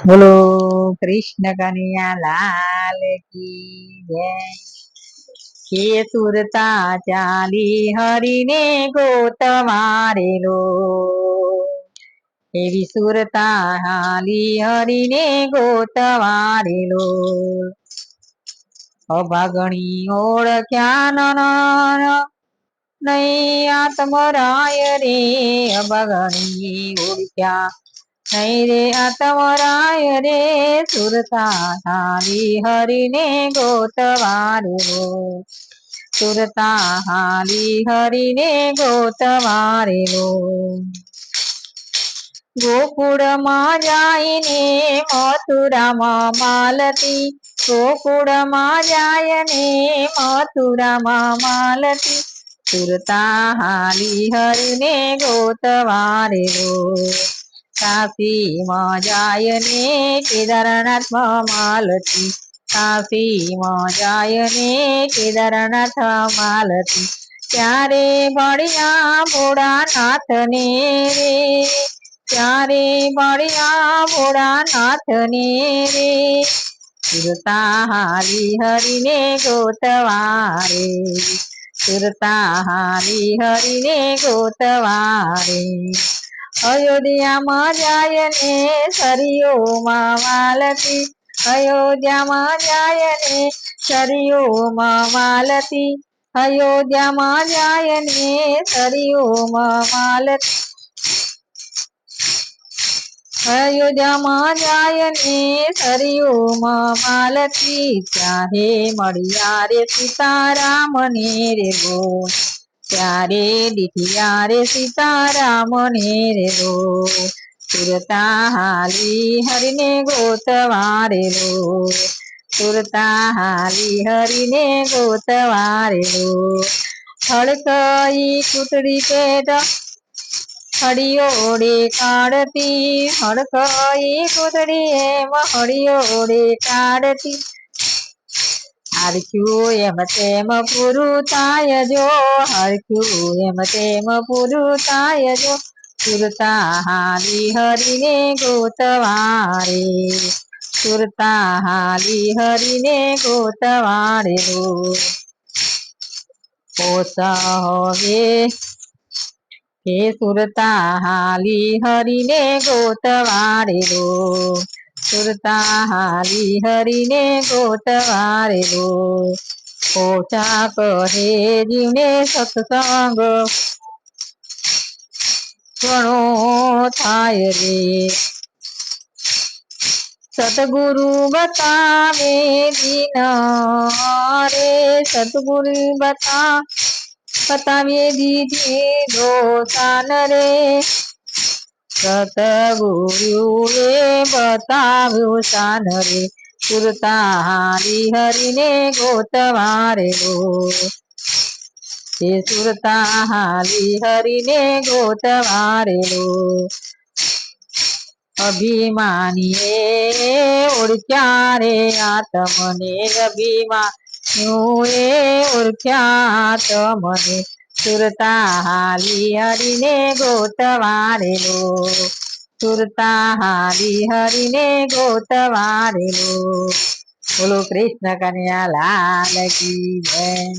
બોલો કૃષ્ણ કનૈયા લાલ કી જય હે સુરતા ચાલી હરીને ગોતવારેલો એવી સુરતા હાલી હરીને ગોતવારેલો અભાગણી ઓળખ્યા નહીં આત્મરાય રે અભાગણી ઓળખ્યા નહીં રે આત્મરાય રે સુરતા હાલી હરીને ગોતવારેલો સુરતા હાલી હરીને ગોતવારેલો ગોકુળમાં જાઈને મથુરામાં માલતી ગોકુળમાં જાય ને મથુરામાં માલતી સુરતા હાલી હરીને ગોતવારેલો કાશીમાં જાય ને કેદારનાથમાં માલતી કાશીમાં જાય ને કેદારનાથ માલતી ત્યારે ભણ્યા ભોળાનાથને રે ત્યારે મળ્યા ભોળાનાથને રે સુરતા હારી હરીને ગોતવારે સુરતા હારી હરીને ગોતવારે અયોધ્યામાં જાય ને સરિયોમાં માલતી અયોધ્યામાં જાય ને સરિયોમાં માલતી અયોધ્યામાં જાય ને સરિયોમાં માલતી અયોધ્યામાં જાય ને સરિયોમાં માલતી ચાહે મળ્યા રે સીતારામને રે ગો ત્યારે દીઠિયા રે સીતારામને રે ગો સુરતા હાલી હરીને ગોતવારેલો સુરતા હાલી હરીને ગોતવારેલો હળકઈ કુતડી પેટ હળિયોડે કાઢતી હડકઈ કુતડી એમ હળિયોડે કાઢતી હરખ્યું એમ તેમ પૂરું થાય જો હરખ્યું એમ તેમ પૂરું થાય જો સુરતા હાલી હરીને ગોતવારે સુરતા હાલી હરીને ગોતવારે પોસ હવે હે સુરતા હાલી હરીને ગોતવારેલો સુરતા હાલી હરીને ગોતવારેલો ઓછા કહે જીવને સત્સંગ ઘણો થાય રે સતગુરુ બતાવે દિન રે સતગુરુ બતા બતાવીએ દીધી દોષાન રે સતગુરુએ બતાવ્યું શાન રે સુરતા હારી હરીને ગોતવારેલો હે સુરતા હારી હરીને ગોતવારેલો અભિમાનીએ ઓળખ્યા રે આત્મને અભિમાન્યુએ ઓળખ્યા તમને સુરતા હારી હરીને ગોતવારેલો. સુરતા હારી હરીને ગોતવારેલો. બોલો કૃષ્ણ કન્યા લાલ કી જય.